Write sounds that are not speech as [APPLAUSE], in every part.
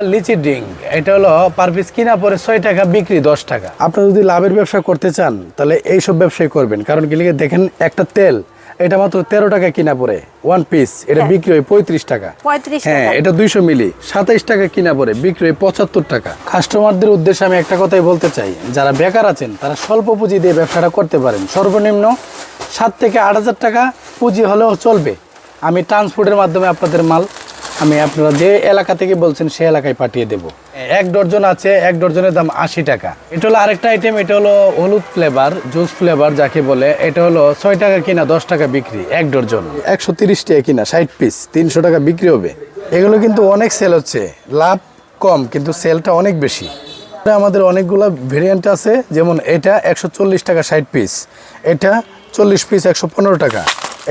লিচি drink এটা হলো per piece কিনা পরে ছয় টাকা বিক্রি দশ টাকা। আপনারা যদি লাভের ব্যবসা করতে চান তাহলে এইসব ব্যবসায় করবেন। কারণ কি লিখে দেখেন একটা তেল এটা মাত্র তেরো টাকা কিনা পরে ওয়ান পিস এটা হ্যাঁ। বিক্রি হয় পঁয়ত্রিশ টাকা। 35 হ্যাঁ এটা দুইশো মিলি সাতাইশ টাকা কিনা পরে বিক্রি হয় পঁচাত্তর টাকা। কাস্টমারদের উদ্দেশ্যে আমি একটা কথাই বলতে চাই যারা বেকার আছেন তারা স্বল্প পুঁজি দিয়ে ব্যবসাটা করতে পারেন। সর্বনিম্ন সাত থেকে আট হাজার টাকা পুঁজি হলেও চলবে। আমি ট্রান্সপোর্টের মাধ্যমে আপনাদের মাল আমি আপনারা যে এলাকা থেকে বলছেন সেই এলাকায় পাঠিয়ে দেব। এক ডর্জন আছে, এক ডর্জনের দাম আশি টাকা। এটা হলো আরেকটা আইটেম এটা হলো হলুদ ফ্লেভার জুস ফ্লেভার যাকে বলে, এটা হলো ছয় টাকা কিনা, দশ টাকা বিক্রি, এক ডর্জন একশো তিরিশ টাকা কিনা, ষাট পিস তিনশো টাকা বিক্রি হবে। এগুলো কিন্তু অনেক সেল হচ্ছে, লাভ কম, কিন্তু সেলটা অনেক বেশি। আমাদের অনেকগুলো ভেরিয়েন্ট আছে, যেমন এটা একশো চল্লিশ টাকা ষাট পিস এটা চল্লিশ পিস একশো পনেরো টাকা।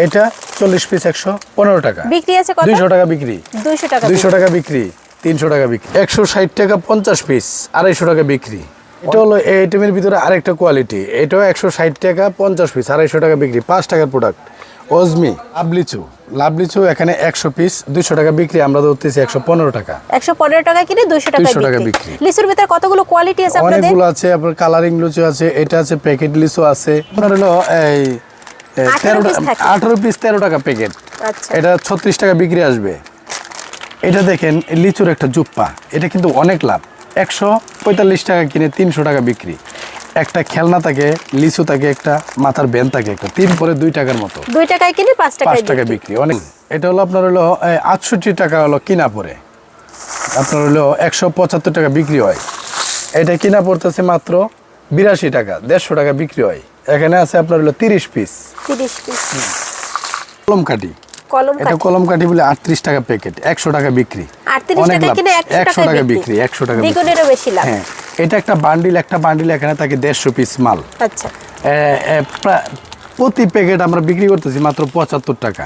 এটা চল্লিশ পিস একশো পনেরো টাকা। বিক্রি আছে দুইশো টাকা বিক্রি। দুইশো টাকা দুইশো টাকা বিক্রি তিনশো টাকা বিক্রি। একশো ষাট টাকা পঞ্চাশ পিস আড়াইশো টাকা বিক্রি। এটা হলো এই আইটেমের ভিতরে আরেকটা কোয়ালিটি এটাও একশো ষাট টাকা পঞ্চাশ পিস আড়াইশো টাকা বিক্রি। পাঁচ টাকার প্রোডাক্ট ওজমি লাভলিচু লাভলিচু এখানে একশো পিস দুইশো টাকা বিক্রি। আমরা ধরতেছি একশো পনেরো টাকা। একশো পনেরো টাকা কিনে দুইশো টাকা 200 টাকা বিক্রি। লিচুর ভিতরে কতগুলো কোয়ালিটি আছে অনেকগুলো আছে আপনার কালারিং লিচু আছে এটা আছে প্যাকেট লিচু আছে। আপনার হলো এই এ, 18 তেরো piece থাকে। আঠারো পিস তেরো টাকা প্যাকেট আচ্ছা। এটা ছত্রিশ টাকা বিক্রি আসবে। এটা দেখেন লিচুর একটা জুপ্পা। এটা কিন্তু অনেক লাভ। একশো পঁয়তাল্লিশ টাকা কিনে তিনশো টাকা বিক্রি। একটা খেলনা থাকে লিচু থাকে একটা মাথার বেন থাকে একটা তিন পরে দুই টাকার মতো। দুই টাকায় কিনে পাঁচ পাঁচ টাকা বিক্রি। বিক্রি অনেক। এটা হলো আপনার হলো আটষট্টি টাকা হলো কিনা পরে। আপনার হলো একশো পঁচাত্তর টাকা বিক্রি হয়। এটা কিনা পড়তেছে মাত্র বিরাশি টাকা দেড়শো টাকা বিক্রি হয়। এখানে আছে আপনার হলো তিরিশ পিস তিরিশ পিস কলম কলম এটা কলম কাঠি বলে আটত্রিশ টাকা প্যাকেট একশো টাকা বিক্রি। অনেক টাকা লাভ। কিনে একশো টাকা বিক্রি। একশো টাকা বেশি লাভ। হ্যাঁ এটা একটা বান্ডিল একটা বান্ডিল এখানে থাকে দেড়শো পিস মাল। আচ্ছা। প্রতি প্যাকেট আমরা বিক্রি করতেছি মাত্র পঁচাত্তর টাকা।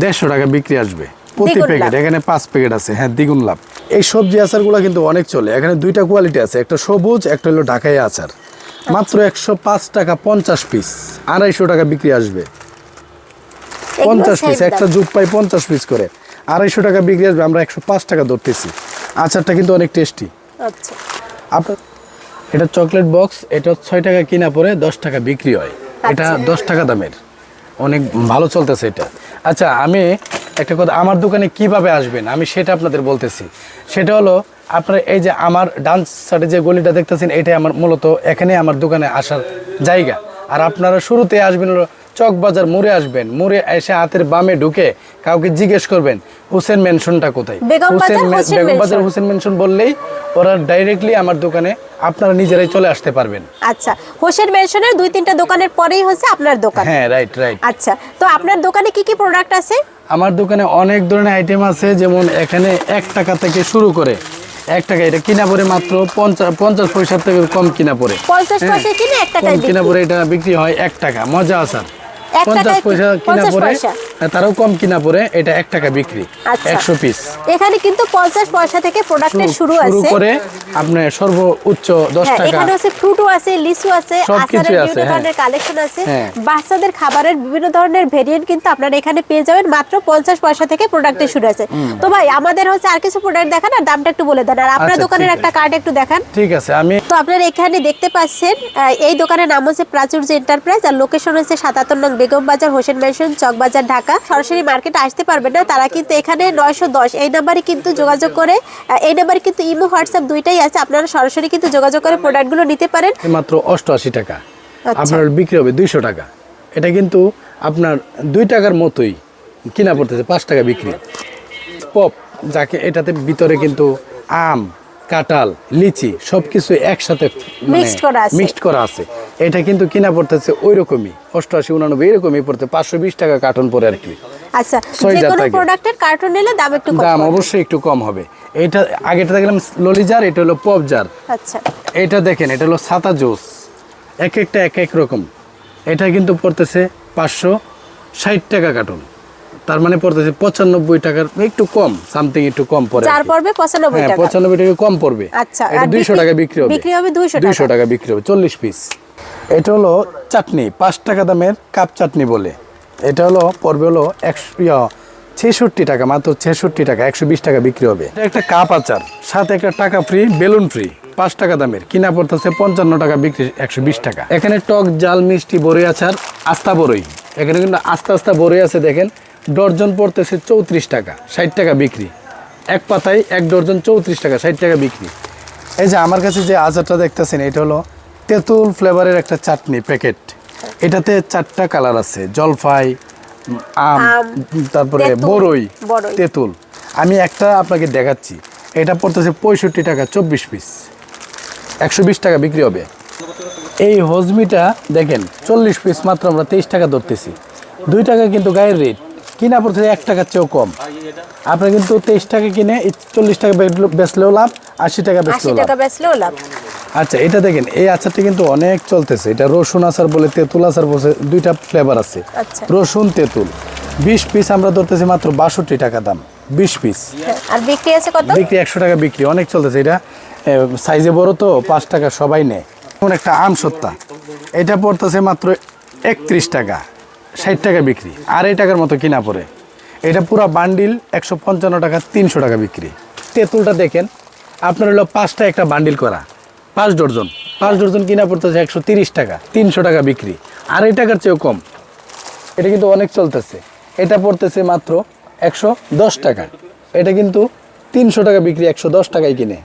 দেড়শো টাকা বিক্রি আসবে। প্রতি প্যাকেট এখানে পাঁচ প্যাকেট আছে। হ্যাঁ দ্বিগুণ লাভ। এই সবজি আচারগুলো কিন্তু অনেক চলে। এখানে দুইটা কোয়ালিটি আছে একটা সবুজ একটা হলো ঢাকাই আচার। মাত্র একশো পাঁচ টাকা পঞ্চাশ পিস আড়াইশো টাকা বিক্রি আসবে। পঞ্চাশ পিস। একটা জুপ পাই পঞ্চাশ পিস করে। আড়াইশো টাকা বিক্রি আসবে আমরা একশো পাঁচ টাকা ধরতেছি। আচারটা কিন্তু অনেক টেস্টি আচ্ছা। আপনার এটা চকলেট বক্স এটা ছয় টাকা কিনা পরে দশ টাকা বিক্রি হয়। এটা আচ্ছা। দশ টাকা দামের। অনেক ভালো চলতেছে এটা। আচ্ছা আমি একটা কথা আমার দোকানে কীভাবে আসবেন? আমি সেটা আপনাদের বলতেছি। সেটা হলো আপনার এই যে আমার ডান্স সাইডে যে গলিটা দেখতেছেন এটাই আমার মূলত এখানে আমার দোকানে আসার জায়গা। আর আপনারা শুরুতে আসবেন হলো চক বাজার মোড়ে আসবেন। মোড়ে এসে হাতের বামে ঢুকে কাউকে জিজ্ঞেস করবেন হুসেন মেনশনটা কোথায়? বেগম বাজার। হোসেন মেনশন বললেই ওরা ডাইরেক্টলি আমার দোকানে আপনারা নিজেরাই চলে আসতে পারবেন। আচ্ছা হোসেন মেনশনের দুই তিনটা দোকানের পরেই হচ্ছে আপনার দোকান। হ্যাঁ রাইট রাইট আচ্ছা তো আপনার দোকানে কি কি প্রোডাক্ট আছে? আমার দোকানে অনেক ধরনের আইটেম আছে যেমন এখানে এক টাকা থেকে শুরু করে এক টাকা এটা কিনা পরে মাত্র পঞ্চাশ পঞ্চাশ পয়সার থেকে কম কিনা পরে। পঞ্চাশ হ্যাঁ, পয়সা কিনে এক কম কিনা পরে এটা বিক্রি হয় এক টাকা। মজা আসার পঞ্চাশ পয়সা কিনা পরে পয়সা। তারও কম কিনা পরে এটা এক টাকা বিক্রি আচ্ছা। একশো পিস এখানে কিন্তু পঞ্চাশ পয়সা থেকে প্রোডাক্টের শুরু আছে। করে আপনার সর্ব উচ্চ দশ হ্যাঁ টাকা। এখানে আছে ফ্রুটও আছে লিচু আছে সব আচারের আছে, বিভিন্ন হ্যাঁ। ধরনের কালেকশন আছে। হ্যাঁ। বাচ্চাদের খাবারের বিভিন্ন ধরনের ভেরিয়েন্ট কিন্তু আপনারা এখানে পেয়ে যাবেন। মাত্র পঞ্চাশ পয়সা থেকে প্রোডাক্টের শুরু আছে। তো ভাই আমাদের হচ্ছে আর কিছু প্রোডাক্ট দেখান আর দামটা একটু বলে দেন। আর আপনার আচ্ছা, দোকানের একটা কার্ড একটু দেখান। ঠিক আছে আমি তো আপনারা এখানে দেখতে পাচ্ছেন এই দোকানের নাম হচ্ছে প্রাচুর্য এন্টারপ্রাইজ আর লোকেশন হচ্ছে সাতাত্তর নং বেগম বাজার হোসেন মেনশন চকবাজার ঢাকা। সরাসরি মার্কেটে আসতে পারবেন না। তারা কিন্তু এখানে নয়শো দশ। এই নাম্বারে কিন্তু যোগাযোগ করে এই নাম্বারে কিন্তু ইমো হোয়াটসঅ্যাপ দুইটাই আছে। আপনারা সরাসরি কিন্তু যোগাযোগ করে প্রোডাক্টগুলো নিতে পারেন। মাত্র অষ্টআশি টাকা। আচ্ছা। আপনার বিক্রি হবে দুইশো টাকা। এটা কিন্তু আপনার দুই টাকার মতোই কিনা পড়তেছে পাঁচ টাকা বিক্রি। পপ যাকে এটাতে ভিতরে কিন্তু আম কাঁঠাল লিচি সবকিছু একসাথে মিক্সড করা আছে। এটা কিন্তু কিনা পড়তেছে ওই রকমই অষ্টআশি উনানব্বই এরকমই পড়তে পাঁচশো বিশ টাকা কার্টন পরে আর কি। আচ্ছা যে কোনো প্রোডাক্টের কার্টুন নিলে দাম একটু কম দাম অবশ্যই একটু কম হবে। এটা আগেটা দেখলাম ললি জার এটা হলো পপ জার আচ্ছা। এটা দেখেন এটা হলো সাতা জুস। এক একটা এক এক রকম। এটা কিন্তু পড়তেছে পাঁচশো ষাট টাকা কার্টুন। তার মানে পড়তেছে পঁচানব্বই টাকার একটু কম সামথিং একটু কম পড়ে চার পঁচানব্বই হ্যাঁ টাকা। পঁচানব্বই টাকা কম পড়বে। আচ্ছা, এটা দুইশো টাকা বিক্রি হবে। বিক্রি হবে 200 দুইশো টাকা। বিক্রি হবে চল্লিশ পিস এটা হলো চাটনি পাঁচ টাকা দামের কাপ চাটনি বলে। এটা হলো পড়বে হলো একশো ছেষট্টি টাকা মাত্র ছেষট্টি টাকা একশো বিশ টাকা বিক্রি হবে। এটা একটা কাপ আচার সাথে একটা টাকা ফ্রি বেলুন ফ্রি পাঁচ টাকা দামের। কিনা পড়তেছে পঞ্চান্ন টাকা বিক্রি একশো বিশ টাকা। এখানে টক জাল মিষ্টি বড়ই আচার আস্তা বড়ই। এখানে কিন্তু আস্তে আস্তে বড়ই আছে দেখেন। ডর্জন পড়তেছে চৌত্রিশ টাকা ষাট টাকা বিক্রি। এক পাতায় এক ডর্জন চৌত্রিশ টাকা ষাট টাকা বিক্রি। এই যে আমার কাছে যে আচারটা দেখতেছেন এটা হলো তেঁতুল ফ্লেভারের একটা চাটনি প্যাকেট এটাতে চারটা কালার আছে জলফাই আম তারপরে বড়ই। তেঁতুল। আমি একটা আপনাকে দেখাচ্ছি এটা পড়তেছে পঁয়ষট্টি টাকা চব্বিশ পিস একশো বিশ টাকা বিক্রি হবে। এই হজমিটা দেখেন চল্লিশ পিস মাত্র আমরা তেইশ টাকা ধরতেছি। দুই টাকা কিন্তু গায়ের রেট কিনা পড়তেছে এক টাকার চেয়েও কম। আপনার কিন্তু তেইশ টাকা কিনে চল্লিশ টাকা বেচলেও- লাভ আশি টাকা বেচলেও লাভ। আচ্ছা এটা দেখেন এই আচারটা কিন্তু অনেক চলতেছে। এটা রসুন আচার বলে তেঁতুল আচার বসে দুইটা ফ্লেভার আছে। আচ্ছা। রসুন তেঁতুল। বিশ পিস আমরা ধরতেছি মাত্র বাষট্টি টাকা দাম বিশ পিস আর বিক্রি আছে কত? বিক্রি একশো টাকা বিক্রি অনেক চলতেছে। এটা সাইজে বড় তো পাঁচ টাকা সবাই নেয়। একটা আম সত্তা এটা পড়তেছে মাত্র একত্রিশ টাকা। ষাট টাকা বিক্রি, আড়াই টাকার মতো কিনা পড়ে। এটা পুরো বান্ডিল একশো পঞ্চান্ন টাকা, তিনশো টাকা বিক্রি। তেঁতুলটা দেখেন, আপনার হলো পাঁচটা একটা বান্ডিল করা, পাঁচ ডর্জন পাঁচ ডর্জন কিনা পড়তেছে একশো তিরিশ টাকা, তিনশো টাকা বিক্রি। আড়াই টাকার চেয়েও কম। এটা কিন্তু অনেক চলতেছে। এটা পড়তেছে মাত্র একশো দশ টাকা। এটা কিন্তু তিনশো টাকা বিক্রি, একশো দশ টাকায় কিনে।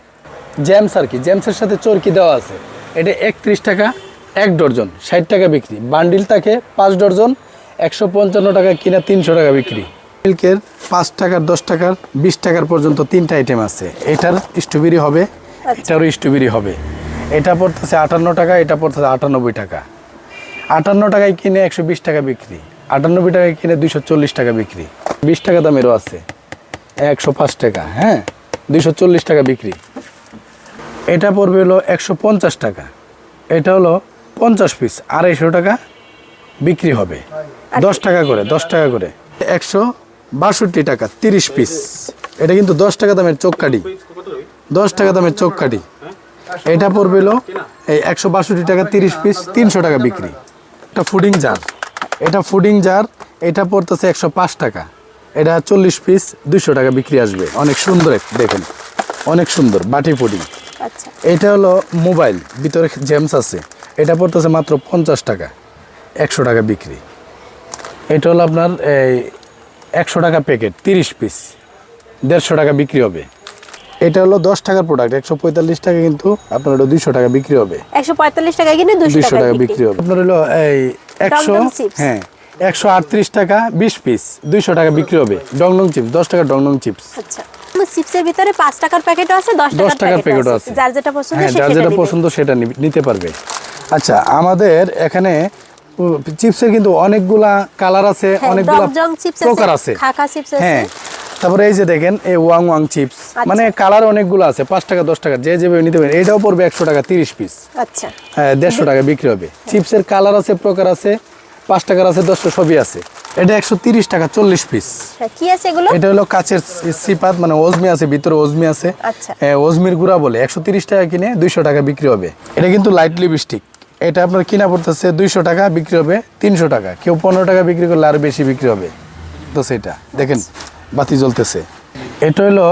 জ্যামস আর কি জ্যামসের সাথে চরকি দেওয়া আছে। এটা একত্রিশ টাকা, এক ডর্জন ষাট টাকা বিক্রি। বান্ডিল থাকে পাঁচ ডর্জন একশো পঞ্চান্ন টাকা কিনা তিনশো টাকা বিক্রি। মিল্কের পাঁচ টাকার দশ টাকার বিশ টাকার পর্যন্ত তিনটা আইটেম আছে। এটার স্ট্রবেরি হবে এটারও স্ট্রবেরি হবে। এটা পড়তেছে আটান্ন টাকা এটা পড়তেছে আটানব্বই টাকা। আটান্ন টাকায় কিনে একশো বিশ টাকা বিক্রি। আটানব্বই টাকায় কিনে দুইশো চল্লিশ টাকা বিক্রি। বিশ টাকা দামেরও আছে। একশো পাঁচ টাকা হ্যাঁ? দুইশো চল্লিশ টাকা বিক্রি। এটা পড়বে হলো একশো পঞ্চাশ টাকা। এটা হলো পঞ্চাশ পিস আড়াইশো টাকা। বিক্রি হবে। দশ টাকা করে দশ টাকা করে। একশো বাষট্টি টাকা তিরিশ পিস। এটা কিন্তু দশ টাকা দামের চোখ কাটি দশ টাকা দামের চোখ কাটি এটা পড়বে এই একশো বাষট্টি টাকা তিরিশ পিস তিনশো টাকা বিক্রি। একটা ফুডিং জার। এটা ফুডিং জার এটা পড়তেছে একশো পাঁচ টাকা। এটা চল্লিশ পিস দুশো টাকা বিক্রি আসবে। অনেক সুন্দর দেখেন অনেক সুন্দর বাটি ফুডিং। আচ্ছা। এটা হলো মোবাইল ভিতরে জেমস আছে। এটা পড়তেছে মাত্র পঞ্চাশ টাকা। একশো টাকা বিক্রি। এটা হলো আপনার এই একশো টাকা প্যাকেট তিরিশ পিস দেড়শো টাকা বিক্রি হবে। এটা হলো দশ টাকার প্রোডাক্ট একশো পঁয়তাল্লিশ টাকা কিন্তু আপনার ওটা দুইশো টাকা বিক্রি হবে। একশো পঁয়তাল্লিশ টাকা কিনে দুইশো টাকা বিক্রি। হবে। আপনার হলো এই একশো হ্যাঁ একশো আটত্রিশ টাকা বিশ পিস দুইশো টাকা বিক্রি হবে। ডংডং চিপস দশ টাকা ডংডং চিপস আচ্ছা চিপসের ভিতরে পাঁচ টাকার প্যাকেটও আছে দশ দশ টাকার টাকার প্যাকেটও আছে। যার যেটা পছন্দ হ্যাঁ যেটা পছন্দ সেটা নিতে পারবে। আচ্ছা আমাদের এখানে চিপসের কিন্তু অনেকগুলা কালার আছে হ্যাঁ, অনেকগুলা প্রকার আছে। হ্যাঁ তারপরে এই যে দেখেন এই ওয়াং ওয়াং চিপস। আচ্ছা। মানে কালার অনেকগুলো আছে পাঁচ টাকা দশ টাকা যে যেভাবে নিতে পারেন। এটাও পড়বে একশো টাকা তিরিশ পিস আচ্ছা। হ্যাঁ দেড়শো টাকা বিক্রি হবে। চিপসের কালার আছে প্রকার আছে পাঁচ টাকার আছে দশটা সবই আছে। এটা একশো তিরিশ টাকা চল্লিশ পিস হ্যাঁ, কি আছে এগুলো? এটা হলো কাচের সিপাত মানে ওজমি আছে ভিতরে ওজমি আছে। আচ্ছা। হ্যাঁ, ওজমির গুড়া বলে একশো তিরিশ টাকা কিনে দুইশো টাকা বিক্রি হবে। এটা কিন্তু লাইট লিপস্টিক এটা আপনার কিনা পড়তেছে দুইশো টাকা বিক্রি হবে তিনশো টাকা। কেউ পনেরো টাকা বিক্রি করলে আরও বেশি বিক্রি হবে। তো সেটা দেখেন বাতি জ্বলতেছে। এটা হলো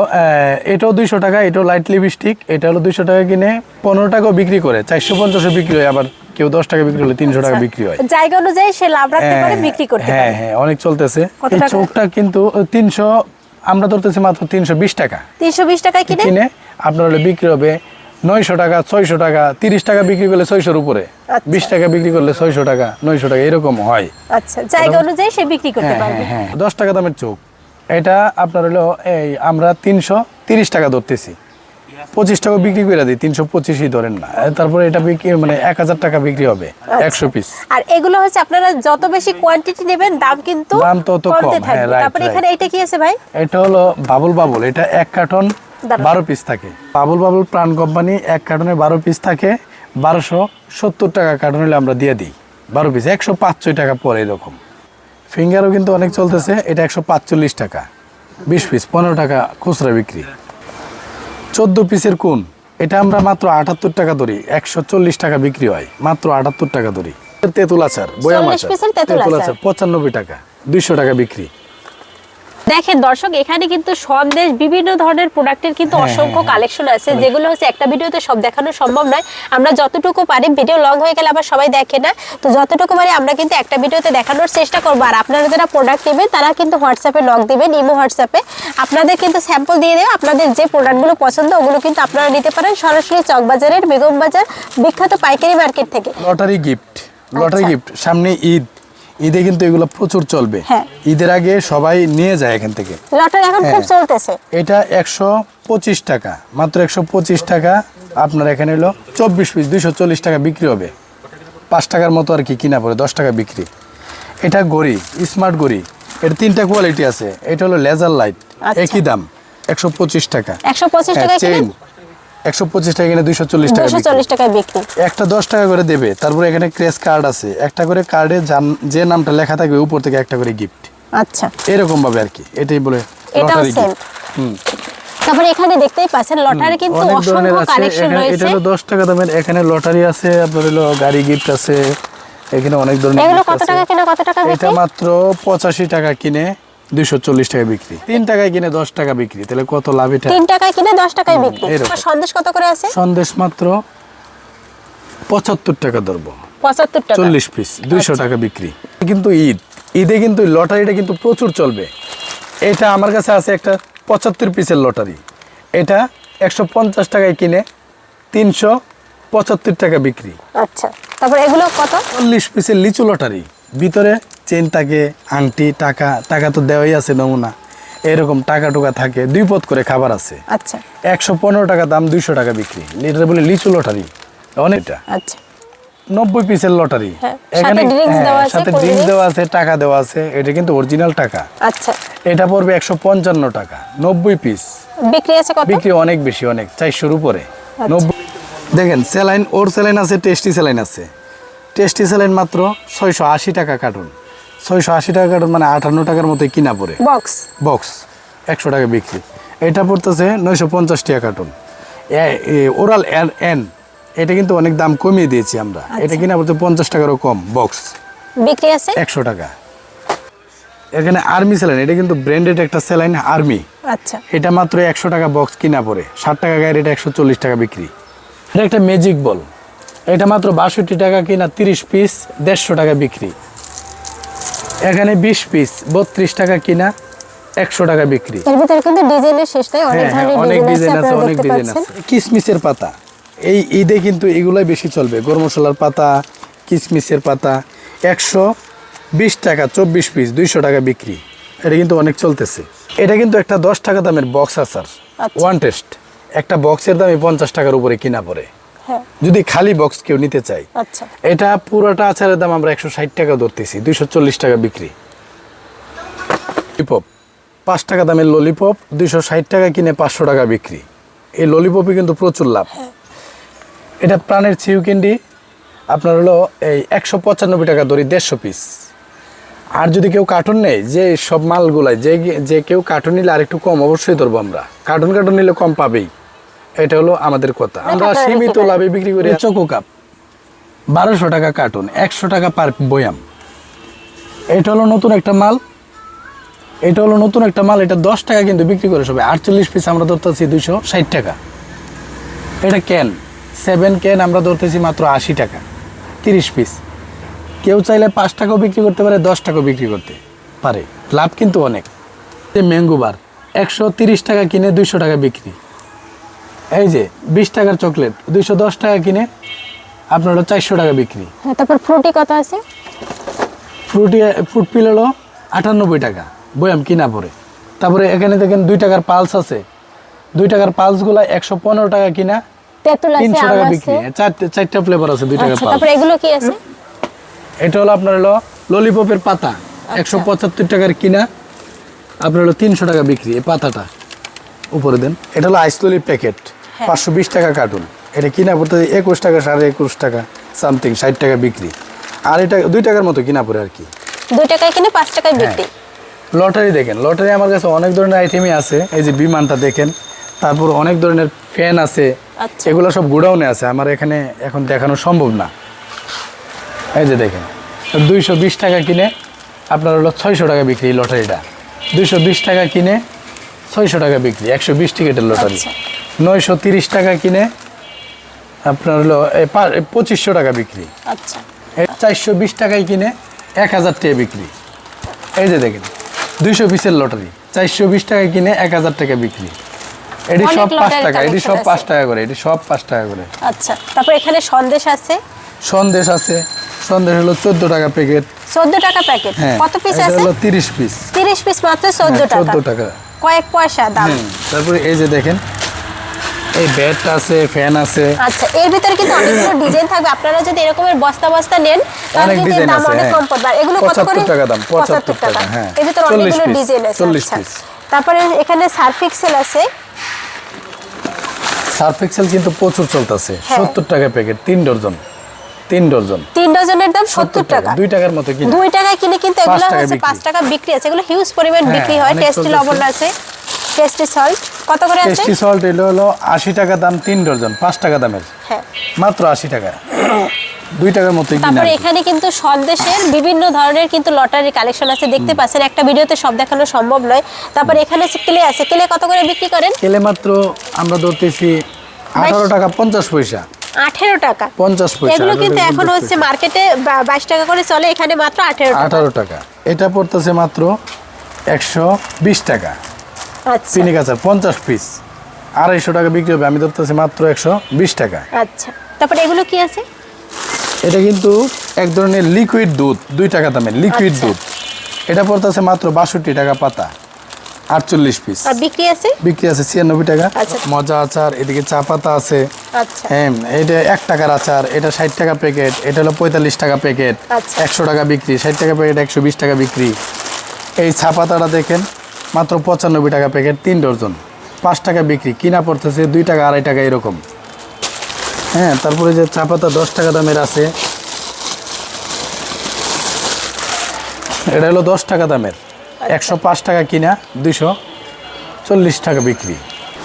এটাও দুইশো টাকা এটাও লাইট লিপস্টিক এটা হলো দুইশো টাকা কিনে পনেরো টাকাও বিক্রি করে চারশো পঞ্চাশও বিক্রি হয় আবার কেউ দশ টাকা বিক্রি হলে তিনশো টাকা বিক্রি হয়। জায়গা অনুযায়ী সে লাভ রাখতে পারে হ্যাঁ, বিক্রি করতে হ্যাঁ পারে। হ্যাঁ অনেক চলতেছে। এই চোখটা কিন্তু তিনশো আমরা ধরতেছি মাত্র তিনশো বিশ টাকা। তিনশো বিশ টাকায় কিনে? কিনে আপনার হলে বিক্রি হবে নয়শো টাকা ছয়শো টাকা তিরিশ টাকা বিক্রি করলে ছয়শোর উপরে আচ্ছা। বিশ টাকা বিক্রি করলে ছয়শো টাকা নয়শো টাকা এরকম হয়। আচ্ছা জায়গা অনুযায়ী সে বিক্রি করতে হ্যাঁ পারবে। হ্যাঁ হ্যাঁ। দশ টাকা দামের চোখ। এটা আপনার হলো এই আমরা তিনশো তিরিশ টাকা ধরতেছি। পঁচিশ টাকা বিক্রি করে দিই তিনশো পঁচিশই ধরেন না। তারপরে এটা বিক্রি মানে এক হাজার টাকা বিক্রি হবে আচ্ছা। একশো পিস আর এগুলো হচ্ছে আপনারা যত বেশি কোয়ান্টিটি নেবেন দাম কিন্তু দাম তত কম, হ্যাঁ, তারপরে এখানে এটা কি আছে ভাই? এটা হলো বাবুল বাবুল এটা এক কার্টন। বারো পিস থাকে। বাবুল বাবুল প্রাণ কোম্পানি এক কার্টনে বারো পিস থাকে। বারোশো সত্তর টাকা কার্টন হলে আমরা দিয়ে দিই। বারো পিস একশো পাঁচশো টাকা পরে এরকম। ফিঙ্গারও কিন্তু অনেক চলতেছে এটা একশো পাঁচচল্লিশ টাকা। বিশ পিস পনেরো টাকা খুচরা বিক্রি। চোদ্দ পিসের কোন? এটা আমরা মাত্র আটাত্তর টাকা ধরি একশো চল্লিশ টাকা বিক্রি হয় মাত্র আটাত্তর টাকা ধরি। তেঁতুল আচার বয়াম 40 আচার তেঁতুল আচার। পঁচানব্বই টাকা দুইশো টাকা বিক্রি। দেখেন দর্শক এখানে কিন্তু সব দেশ বিভিন্ন ধরনের প্রোডাক্টের কিন্তু হ্যাঁ, অসংখ্য হ্যাঁ, কালেকশন আছে। যেগুলো হচ্ছে একটা ভিডিওতে সব দেখানো সম্ভব নয়। আমরা যতটুকু পারি ভিডিও লং হয়ে গেলে আবার সবাই দেখে না। তো যতটুকু পারি আমরা কিন্তু একটা ভিডিওতে দেখানোর চেষ্টা করব। আর আপনারা যারা প্রোডাক্ট নেবেন তারা কিন্তু হোয়াটসঅ্যাপে লগ দিবেন ইমো হোয়াটসঅ্যাপে আপনাদের কিন্তু স্যাম্পল দিয়ে দেবে আপনাদের যে প্রোডাক্টগুলো পছন্দ ওগুলো কিন্তু আপনারা নিতে পারেন সরাসরি চকবাজারের বেগম বাজার বিখ্যাত পাইকারি মার্কেট থেকে। Lottery gift lottery. গিফট সামনে ঈদ। ঈদে কিন্তু এগুলো প্রচুর চলবে। হ্যাঁ। ঈদের আগে সবাই নিয়ে যায় এখান থেকে। হ্যাঁ। এটা একশো পঁচিশ টাকা মাত্র একশো পঁচিশ টাকা। আপনার এখানে হলো চব্বিশ পিস দুইশো চল্লিশ টাকা বিক্রি হবে। পাঁচ টাকার মতো আর কি কিনা পড়ে দশ টাকা বিক্রি। এটা গড়ি স্মার্ট গড়ি। এর তিনটা কোয়ালিটি আছে। এটা হলো লেজার লাইট আচ্ছা। একই দাম একশো পঁচিশ টাকা। একশো পঁচিশ হ্যাঁ, টাকা চেইন একশো পঁচিশ টাকা কিনে দুইশো চল্লিশ টাকা বিক্রি। চল্লিশ টাকায় বিক্রি। একটা দশ টাকা করে দেবে তারপরে এখানে ক্রেস কার্ড আছে। একটা করে কার্ডে যে নামটা লেখা থাকবে উপর থেকে একটা করে গিফট আচ্ছা। এরকম ভাবে আর কি এটাই বলে লটারি গিফট হুম। তারপরে এখানে দেখতেই পাচ্ছেন লটারি কিন্তু অসংখ্য কালেকশন এখানে এটা রয়েছে হলো দশ টাকা দামের এখানে লটারি আছে আপনার হলো গাড়ি গিফট আছে এখানে অনেক ধরনের এগুলো কত টাকা কিনা কত টাকা এটা মাত্র পঁচাশি টাকা কিনে দুইশো চল্লিশ টাকা বিক্রি। তিন টাকায় কিনে দশ টাকা বিক্রি। তাহলে কত লাভ এটা? তিন টাকায় কিনে দশ টাকায় বিক্রি। সন্দেশ কত করে আছে? সন্দেশ মাত্র পঁচাত্তর টাকা ধরবো পঁচাত্তর টাকা। চল্লিশ পিস দুইশো আচ্ছা। টাকা বিক্রি। কিন্তু ঈদ। ঈদে কিন্তু লটারিটা কিন্তু প্রচুর চলবে। এটা আমার কাছে আছে একটা পঁচাত্তর পিসের লটারি। এটা একশো পঞ্চাশ টাকায় কিনে তিনশো পঁচাত্তর টাকা বিক্রি। আচ্ছা। তারপর এগুলো কত? চল্লিশ পিসের লিচু লটারি। ভিতরে চেন থাকে আংটি টাকা টাকা তো দেওয়াই আছে নমুনা। এরকম টাকা টুকা থাকে দুই পদ করে খাবার আছে। আচ্ছা। একশো পনেরো টাকা দাম দুইশো টাকা বিক্রি। এটা বলে লিচু লটারি। অনেকটা আচ্ছা। নব্বই পিসের লটারি। হ্যাঁ, এখানে সাথে হ্যাঁ, দেওয়া আছে, ড্রিঙ্কস দেওয়া আছে টাকা দেওয়া আছে এটা কিন্তু অরিজিনাল টাকা। আচ্ছা। এটা পড়বে একশো পঞ্চান্ন টাকা নব্বই পিস। বিক্রি আছে কত? বিক্রি অনেক বেশি অনেক চারশোর উপরে। নব্বই দেখেন স্যালাইন ওর স্যালাইন আছে টেস্টি স্যালাইন আছে। টেস্টি স্যালাইন মাত্র ছয়শো আশি টাকা কার্টুন। ছয়শো আশি টাকা কার্টুন মানে আটান্ন টাকার মতো কিনা পড়ে বক্স। বক্স একশো টাকা বিক্রি। এটা পড়তেছে নয়শো পঞ্চাশ টাকা কার্টুন। ওরাল এন এন এটা কিন্তু অনেক দাম কমিয়ে দিয়েছি আমরা। এটা কিনা পড়তে পঞ্চাশ টাকারও কম বক্স। বিক্রি আছে? একশো টাকা। এখানে আর্মি স্যালাইন এটা কিন্তু ব্র্যান্ডেড একটা স্যালাইন আর্মি। আচ্ছা। এটা মাত্র একশো টাকা বক্স কিনা পড়ে ষাট টাকা গায়ের এটা একশো চল্লিশ টাকা বিক্রি। এটা একটা ম্যাজিক বল। এটা মাত্র বাষট্টি টাকা কিনা তিরিশ পিস দেড়শো টাকা বিক্রি। এখানে বিশ পিস বত্রিশ টাকা কিনা একশো টাকা বিক্রি। এর ভিতরে কিন্তু ডিজাইনের শেষ নাই অনেক হ্যাঁ হ্যাঁ ধরনের অনেক ডিজাইন আছে অনেক ডিজাইন আছে। কিসমিসের পাতা। এই ঈদে কিন্তু এগুলাই বেশি চলবে গরম মশলার পাতা কিসমিসের পাতা একশো বিশ টাকা চব্বিশ পিস দুইশো টাকা বিক্রি। এটা কিন্তু অনেক চলতেছে। এটা কিন্তু একটা দশ টাকা দামের বক্স আচ্ছা। ওয়ান টেস্ট একটা বক্সের দামে পঞ্চাশ টাকার উপরে কিনা পড়ে। যদি খালি বক্স কেউ নিতে চায় আচ্ছা। এটা পুরোটা আচারের দাম আমরা একশো ষাট টাকা ধরতেছি দুইশো চল্লিশ টাকা বিক্রি। ললিপপ পাঁচ টাকা দামের ললিপপ দুইশো ষাট টাকা কিনে পাঁচশো টাকা বিক্রি। এই ললিপপে কিন্তু প্রচুর লাভ। এটা প্রাণের চিউ ক্যান্ডি আপনার হলো এই একশো পঁচানব্বই টাকা ধরি দেড়শো পিস আর যদি কেউ কার্টুন নেয় যে সব মালগুলাই যে যে কেউ কার্টুন নিলে আর একটু কম অবশ্যই ধরবো আমরা। কার্টুন কার্টুন নিলে কম পাবেই। এটা হলো আমাদের কথা। আমরা সীমিত লাভে বিক্রি করি। চকো কাপ বারোশো টাকা কার্টুন একশো টাকা পার বয়াম। এটা হলো নতুন একটা মাল। এটা হলো নতুন একটা মাল এটা দশ টাকা কিন্তু বিক্রি করে সবাই। আটচল্লিশ পিস আমরা ধরতেছি দুইশো ষাট টাকা। এটা ক্যান সেভেন ক্যান আমরা ধরতেছি মাত্র আশি টাকা তিরিশ পিস। কেউ চাইলে পাঁচ টাকাও বিক্রি করতে পারে দশ টাকাও বিক্রি করতে পারে। লাভ কিন্তু অনেক। ম্যাঙ্গো বার একশো তিরিশ টাকা কিনে দুইশো টাকা বিক্রি। এই যে বিশ টাকার চকলেট দুইশো দশ টাকা কিনে আপনার হলো চারশো টাকা বিক্রি। হ্যাঁ তারপর ফ্রুটি কত আছে? ফ্রুটি ফ্রুট পিল হলো আটানব্বই টাকা বয়াম কিনা পরে। তারপরে এখানে দেখেন দুই টাকার পালস আছে। দুই টাকার পালসগুলো একশো পনেরো টাকা কিনা তেঁতুল আছে তিনশো টাকা বিক্রি। চারটে চারটা ফ্লেভার আছে দুই টাকার আচ্ছা পালস। তারপর এগুলো কি আছে? এটা হলো আপনার হলো ললিপপের পাতা একশো পঁচাত্তর টাকার কিনা আপনার হলো তিনশো টাকা বিক্রি এই পাতাটা। উপরে দেন। এটা হলো আইসললি প্যাকেট। পাঁচশো বিশ টাকা কার্টুন। এটা কিনা পড়তে একুশ টাকা সাড়ে একুশ টাকা সামথিং ষাট টাকা বিক্রি। আর এটা দুই টাকার মতো কিনা পড়ে আর কি। দুই টাকায় কিনে পাঁচ টাকায় বিক্রি। লটারি দেখেন লটারি আমার কাছে অনেক ধরনের আইটেমই আছে এই যে বিমানটা দেখেন তারপর অনেক ধরনের ফ্যান আছে আচ্ছা। এগুলো সব গোডাউনে আছে আমার এখানে এখন দেখানো সম্ভব না। এই যে দেখেন দুইশো বিশ টাকা কিনে আপনার হলো ছয়শো টাকা বিক্রি লটারিটা। দুইশো বিশ টাকা কিনে ছয়শো টাকা বিক্রি একশো বিশ টিকিটের লটারি। আচ্ছা। নয়শো তিরিশ টাকা কিনে আপনার হলো পঁচিশশো টাকা বিক্রি। আচ্ছা। চারশো বিশ টাকায় কিনে এক হাজার টাকা বিক্রি। এই যে দেখেন দুইশো পিসের লটারি চারশো বিশ টাকায় কিনে এক হাজার টাকা বিক্রি। এটি সব পাঁচ টাকা এটি সব পাঁচ টাকা করে এটি সব পাঁচ টাকা করে। আচ্ছা তারপর এখানে সন্দেশ আছে? সন্দেশ আছে সন্দেশ হলো চোদ্দ টাকা প্যাকেট। চোদ্দ টাকা প্যাকেট? হ্যাঁ কত পিস আছে? হলো তিরিশ পিস তিরিশ পিস মাত্র চোদ্দ টাকা। চোদ্দ টাকা। কয়েক পয়সা দাম। তারপরে এই যে দেখেন এই ব্যাট আছে ফ্যান আছে। আচ্ছা এর ভিতরে কিন্তু অনেকগুলো ডিজাইন থাকবে। আপনারা যদি এরকমের বস্তা বস্তা নেন তাহলে কিন্তু দাম অনেক হ্যাঁ। কম পড়বে এগুলো কত করে? 75 টাকা দাম 75 টাকা। হ্যাঁ এর ভিতরে অনেকগুলো ডিজাইন আছে 40 আচ্ছা। piece। তারপরে এখানে সার্ফ এক্সেল আছে। সার্ফ এক্সেল কিন্তু প্রচুর চলতেছে। হ্যাঁ। সত্তর টাকা প্যাকেট তিন ডজন। তিন ডজন। তিন ডজনের দাম সত্তর টাকা। দুই টাকার মতো কিনা। দুই টাকায় কিনে কিন্তু এগুলো হচ্ছে বিক্রি। পাঁচ টাকা বিক্রি আছে। এগুলো হিউজ পরিমাণ হ্যাঁ, বিক্রি হয়। টেস্টি লবণ আছে। Tasty salt. কত করে আছে? টেস্টি সল্ট এলো হলো আশি টাকা দাম তিন ডজন পাঁচ টাকা দামের। হ্যাঁ। মাত্র আশি টাকা। [COUGHS] দুই টাকার মতো কিনা তারপরে এখানে কিন্তু সন্দেশের বিভিন্ন ধরনের কিন্তু লটারি কালেকশন আছে দেখতে পাচ্ছেন। একটা ভিডিওতে সব দেখানো সম্ভব নয়। তারপরে এখানে ক্লে আছে? ক্লে কত করে বিক্রি করেন? কেলে মাত্র আমরা ধরতেছি আঠারো টাকা পঞ্চাশ পয়সা। আঠেরো টাকা। পঞ্চাশ পয়সা এগুলো কিন্তু এখন হচ্ছে। মার্কেটে বাইশ টাকা করে চলে এখানে মাত্র আঠেরো টাকা। আঠারো টাকা। এটা পড়তেছে মাত্র একশো বিশ টাকা। চিনি কাঁচার পঞ্চাশ পিস আড়াইশো টাকা বিক্রি হবে আমি ধরতেছি মাত্র একশো বিশ টাকা। আচ্ছা তারপরে এগুলো কি আছে? এটা কিন্তু এক ধরনের লিকুইড দুধ দুই টাকা দামের লিকুইড আচ্ছা। দুধ। এটা পড়তেছে মাত্র বাষট্টি টাকা পাতা আটচল্লিশ পিস বিক্রি আছে? বিক্রি আছে ছিয়ানব্বই টাকা। আচ্ছা। মজা আচার এদিকে চা পাতা আছে। আচ্ছা। হ্যাঁ এটা এক টাকার আচার এটা ষাট টাকা প্যাকেট এটা হলো পঁয়তাল্লিশ টাকা প্যাকেট আচ্ছা। একশো টাকা বিক্রি ষাট টাকা প্যাকেট একশো বিশ টাকা বিক্রি। এই চা পাতাটা দেখেন মাত্র পঁচানব্বই টাকা প্যাকেট, তিন ডজন। পাঁচ টাকা বিক্রি, কিনা পড়তেছে দুই টাকা, আড়াই টাকা এরকম। হ্যাঁ তারপরে যে চা পাতা দশ টাকা দামের আছে, এটা হলো দশ টাকা দামের। একশো পাঁচ টাকা কিনা, দুইশো চল্লিশ টাকা বিক্রি।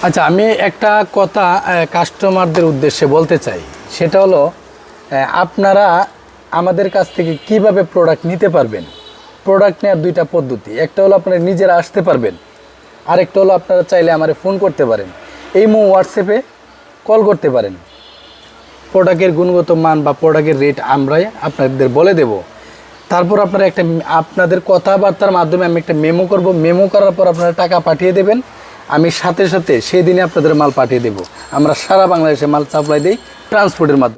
আচ্ছা আমি একটা কথা কাস্টমারদের উদ্দেশ্যে বলতে চাই। সেটা হলো আপনারা আমাদের কাছ থেকে কীভাবে প্রোডাক্ট নিতে পারবেন? প্রোডাক্ট নেওয়ার দুইটা পদ্ধতি। একটা হলো আপনারা নিজেরা আসতে পারবেন, আরেকটা হলো আপনারা চাইলে আমারে ফোন করতে পারেন। এই মো হোয়াটসঅ্যাপে কল করতে পারেন। প্রোডাক্টের গুণগত মান বা প্রোডাক্টের রেট আমরাই আপনাদের বলে দেব। তারপর আপনারা একটা আপনাদের কথাবার্তার মাধ্যমে আমি একটা মেমো করব। মেমো করার পর আপনারা টাকা পাঠিয়ে দেবেন। আমি সাথে সাথে সেই দিনে আপনাদের মাল পাঠিয়ে দেব। আমরা সারা বাংলাদেশে মাল সাপ্লাই দিই ট্রান্সপোর্টের মাধ্যমে।